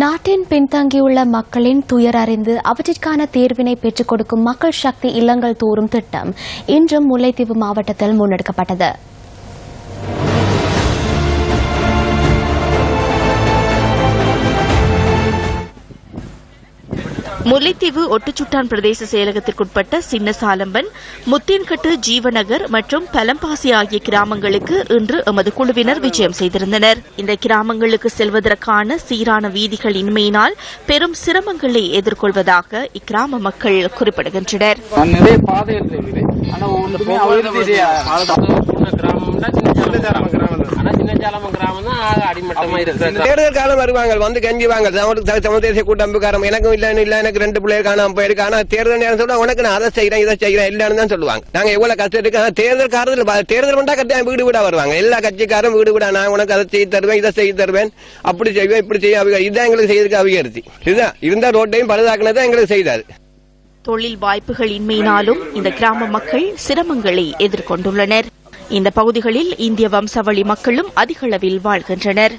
நாட்டின் பின்தங்கியுள்ள மக்களின் துயர் அறிந்து அவற்றிற்கான தீர்வினை பெற்றுக் கொடுக்கும் மக்கள் சக்தி இல்லங்கள் தோறும் திட்டம் இன்றும் முல்லைத்தீவு மாவட்டத்தில் முன்னெடுக்கப்பட்டது. முல்லைத்தீவு ஒட்டுச்சுட்டான் பிரதேச செயலகத்திற்குட்பட்ட சின்னசாலம்பன் முத்தேன்கட்டு ஜீவநகர் மற்றும் பலம்பாசி ஆகிய கிராமங்களுக்கு இன்று எமது குழுவினர் விஜயம் செய்திருந்தனர். இந்த கிராமங்களுக்கு செல்வதற்கான சீரான வீதிகள் இன்மையினால் பெரும் சிரமங்களை எதிர்கொள்வதாக இக்கிராம மக்கள் குறிப்பிடுகின்றனர். கிராமம். கிராமம் தான் அடிமட்டமா தேர்தல் காலம் வருவாங்க வந்து கெஞ்சுவாங்க தமிழ் தமிழ் தேசிய கூட்டமைப்புக்காரன். எனக்கும் இல்ல இல்ல எனக்கு ரெண்டு பிள்ளைகள் காணாம போயிருக்கு. ஆனா தேர்தல் நேரம் சொல்ல உனக்கு நான் அதை செய்யறேன் இதை செய்யறேன் இல்லன்னு தான் சொல்லுவாங்க. நாங்க எவ்வளவு கஷ்டத்துக்கு ஆனா தேர்தல் காலத்துல தேர்தல் பண்ணா கட்டாயம் வீடு வீடா வருவாங்க. எல்லா கட்சிக்காரும் வீடு வீடா நான் உனக்கு அதை செய்து தருவேன் இதை செய்து தருவேன். அப்படி செய்வேன் இப்படி செய்ய அவங்க இதுதான் எங்களுக்கு செய்யறதுக்கு அபிவிருத்தி இதுதான். இருந்தா ரோட்டையும் பழுதாக்குனதான் எங்களுக்கு செய்தாரு. தொழில் வாய்ப்புகள் இன்மையினாலும் இந்த கிராம மக்கள் சிரமங்களை எதிர்கொண்டுள்ளனர். இந்த பகுதிகளில் இந்திய வம்சாவளி மக்களும் அதிகளவில் வாழ்கின்றனர்.